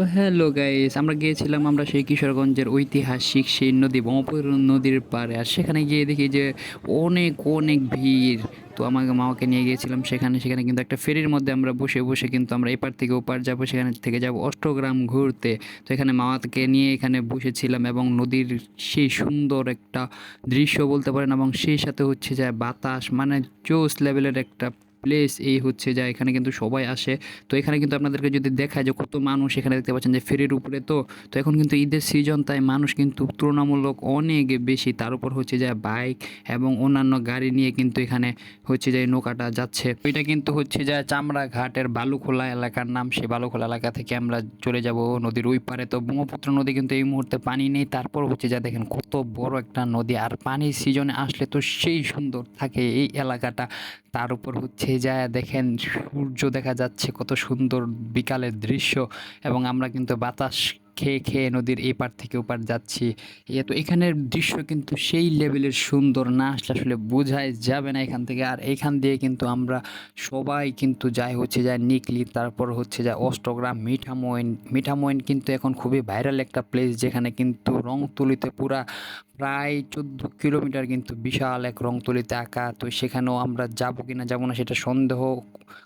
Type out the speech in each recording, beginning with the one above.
তো hello guys আমরা গিয়েছিলাম আমরা সেই কিশোরগঞ্জের ঐতিহাসিক সেই নদী, ব্রহ্মপুত্র নদীর পাড়ে। আর সেখানে গিয়ে দেখি যে অনেক অনেক ভিড়। তো আমাকে মামাকে নিয়ে গিয়েছিলাম সেখানে সেখানে কিন্তু একটা ফেরির মধ্যে আমরা বসে বসে কিন্তু আমরা এপার থেকে ওপার যাব, সেখানে থেকে যাব অষ্টগ্রাম ঘুরতে। তো এখানে মামাকে নিয়ে এখানে বসেছিলাম এবং নদীর সেই সুন্দর একটা দৃশ্য বলতে পারেন এবং সেই সাথে হচ্ছে যে বাতাস মানে জোস লেভেলের একটা প্লেস এই হচ্ছে যা এখানে কিন্তু সবাই আসে। তো এখানে কিন্তু আপনাদেরকে যদি দেখায় যে কত মানুষ এখানে দেখতে পাচ্ছেন যে ফেরির উপরে, তো তো এখন কিন্তু ঈদের সিজন তাই মানুষ কিন্তু তুলনামূলক অনেক বেশি। তার উপর হচ্ছে যে বাইক এবং অন্যান্য গাড়ি নিয়ে কিন্তু এখানে হচ্ছে যে নৌকাটা যাচ্ছে। এটা কিন্তু হচ্ছে যে চামড়া ঘাটের বালুখোলা এলাকার নাম। সে বালুখোলা এলাকা থেকে আমরা চলে যাব নদীর ওই পারে। তো ব্রহ্মপুত্র নদী কিন্তু এই মুহূর্তে পানি নেই। তারপর হচ্ছে যা দেখেন কত বড় একটা নদী। আর পানির সিজনে আসলে তো সেই সুন্দর থাকে এই এলাকাটা। তার উপর হচ্ছে যা দেখেন সূর্য দেখা যাচ্ছে কত সুন্দর বিকালের দৃশ্য এবং আমরা কিন্তু বাতাস খেয়ে খেয়ে নদীর এই পার থেকে ওপার যাচ্ছি। এ তো এখানের দৃশ্য কিন্তু সেই লেভেলের সুন্দর। না আসলে আসলে বোঝাই যাবে না এখান থেকে। আর এখান দিয়ে কিন্তু আমরা সবাই কিন্তু যাই হচ্ছে যায় নিকলি, তারপর হচ্ছে যায় অষ্টগ্রাম, মিঠামইন। মিঠামইন কিন্তু এখন খুবই ভাইরাল একটা প্লেস যেখানে কিন্তু রংতুলিতে পুরা প্রায় চোদ্দ কিলোমিটার কিন্তু বিশাল এক রংতুলিতে আঁকা। তো সেখানেও আমরা যাব কি না যাব না সেটা সন্দেহ।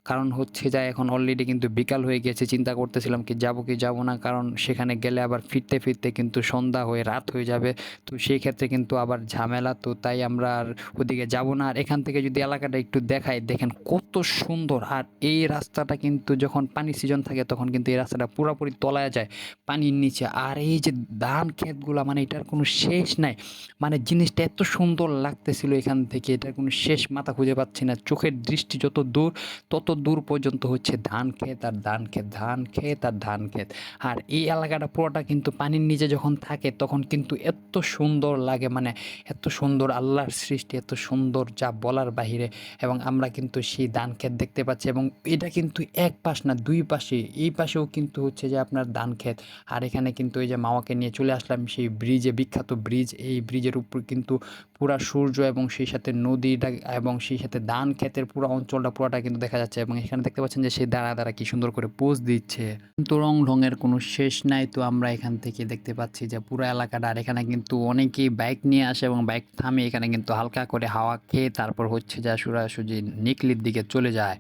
কারণ হচ্ছে যা এখন অলরেডি কিন্তু বিকাল হয়ে গেছে। চিন্তা করতেছিলাম কি যাব কি যাব না? কারণ সেখানে গেলে আবার ফিরতে ফিরতে কিন্তু সন্ধ্যা হয়ে রাত হয়ে যাবে। তো সেই ক্ষেত্রে কিন্তু আবার ঝামেলা। তো তাই আমরা আর ওদিকে যাব না। আর এখান থেকে যদি এলাকাটা একটু দেখাই, দেখেন কত সুন্দর। আর এই রাস্তাটা কিন্তু যখন পানি সিজন থাকে, তখন কিন্তু এই রাস্তাটা পুরোপুরি তলায় যায় পানির নিচে। আর এই যে ধান ক্ষেতগুলো মানে এটার কোনো শেষ নাই। মানে জিনিসটা এত সুন্দর লাগতেছিল এখান থেকে, এটার কোনো শেষ মাথা খুঁজে পাচ্ছি না। চোখের দৃষ্টি যত দূর, তত দূর পর্যন্ত হচ্ছে ধান ক্ষেত আর ধান ক্ষেত ধান ক্ষেত আর ধান ক্ষেত। আর এই এলাকাটা পুরোটা কিন্তু পানির নিচে যখন থাকে, তখন কিন্তু এত সুন্দর লাগে মানে এত সুন্দর আল্লাহর সৃষ্টি, এত সুন্দর যা বলার বাহিরে এবং আমরা কিন্তু সেই ধান ক্ষেত দেখতে পাচ্ছি এবং এটা কিন্তু এক পাশ না, দুই পাশে। এই পাশেও কিন্তু হচ্ছে যে আপনার ধান ক্ষেত। আর এখানে কিন্তু এই যে মামাকে নিয়ে চলে আসলাম, সেই ব্রিজে, বিখ্যাত ব্রিজ। এই ব্রিজের উপর কিন্তু পুরা সূর্য এবং সেই সাথে নদীটা এবং সেই সাথে ধান ক্ষেতের পুরো অঞ্চলটা পুরোটা কিন্তু দেখা যাচ্ছে এবং এখানে দেখতে পাচ্ছেন যে সেই দাঁড়া দাঁড়া কি সুন্দর করে পোজ দিচ্ছে। কিন্তু রং ঢঙের কোনো শেষ নাই। তো আমরা এখান থেকে দেখতে পাচ্ছি যে পুরো এলাকাটা আর এখানে কিন্তু অনেকেই বাইক নিয়ে আসে এবং বাইক থামে এখানে কিন্তু হালকা করে হাওয়া খেয়ে তারপর হচ্ছে যা সুরাসুজি নিকলির দিকে চলে যায়।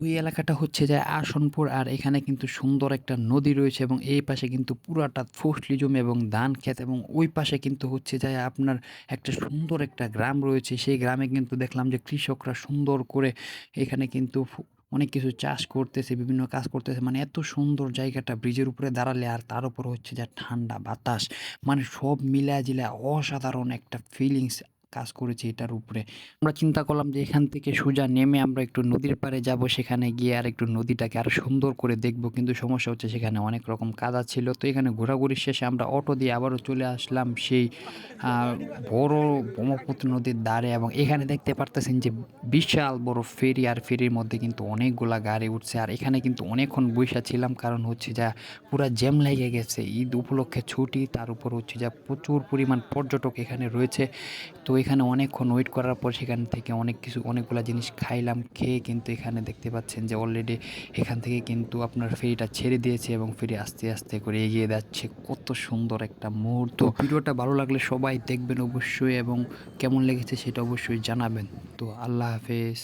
ওই এলাকাটা হচ্ছে যে আসনপুর, আর এখানে কিন্তু সুন্দর একটা নদী রয়েছে এবং এই পাশে কিন্তু পুরাটা ফসলি জমি এবং ধান ক্ষেত এবং ওই পাশে কিন্তু হচ্ছে যে আপনার একটা সুন্দর একটা গ্রাম রয়েছে। সেই গ্রামে কিন্তু দেখলাম যে কৃষকরা সুন্দর করে এখানে কিন্তু অনেক কিছু চাষ করতেছে, বিভিন্ন কাজ করতেছে। মানে এত সুন্দর জায়গাটা ব্রিজের উপরে দাঁড়ালে আর তার উপর হচ্ছে যে ঠান্ডা বাতাস। মানে সব মিলা জিলায় অসাধারণ একটা ফিলিংস কাজ করেছে এটার উপরে। আমরা চিন্তা করলাম যে এখান থেকে সোজা নেমে আমরা একটু নদীর পাড়ে যাব, সেখানে গিয়ে আর একটু নদীটাকে আরও সুন্দর করে দেখব। কিন্তু সমস্যা হচ্ছে সেখানে অনেক রকম কাদা ছিল। তো এখানে ঘোরাঘুরি শেষে আমরা অটো দিয়ে আবারও চলে আসলাম সেই বড় ব্রহ্মপুত্র নদীর ধারে। এবং এখানে দেখতে পারতেছেন যে বিশাল বড় ফেরি, আর ফেরির মধ্যে কিন্তু অনেকগুলা গাড়ি উঠছে। আর এখানে কিন্তু অনেকক্ষণ বৈশা ছিলাম, কারণ হচ্ছে যা পুরা জ্যাম লেগে গেছে। ঈদ উপলক্ষে ছুটি, তার উপর হচ্ছে যা প্রচুর পরিমাণ পর্যটক এখানে রয়েছে। তো এখানে অনেকক্ষণ ওয়েট করার পর সেখান থেকে অনেক কিছু, অনেকগুলো জিনিস খাইলাম, খেয়ে কিন্তু এখানে দেখতে পাচ্ছেন যে অলরেডি এখান থেকে কিন্তু আপনার ফেরিটা ছেড়ে দিয়েছে এবং ফেরি আস্তে আস্তে করে এগিয়ে যাচ্ছে। কত সুন্দর একটা মুহূর্ত। ভিডিওটা ভালো লাগলে সবাই দেখবেন অবশ্যই এবং কেমন লেগেছে সেটা অবশ্যই জানাবেন। তো আল্লাহ হাফেজ।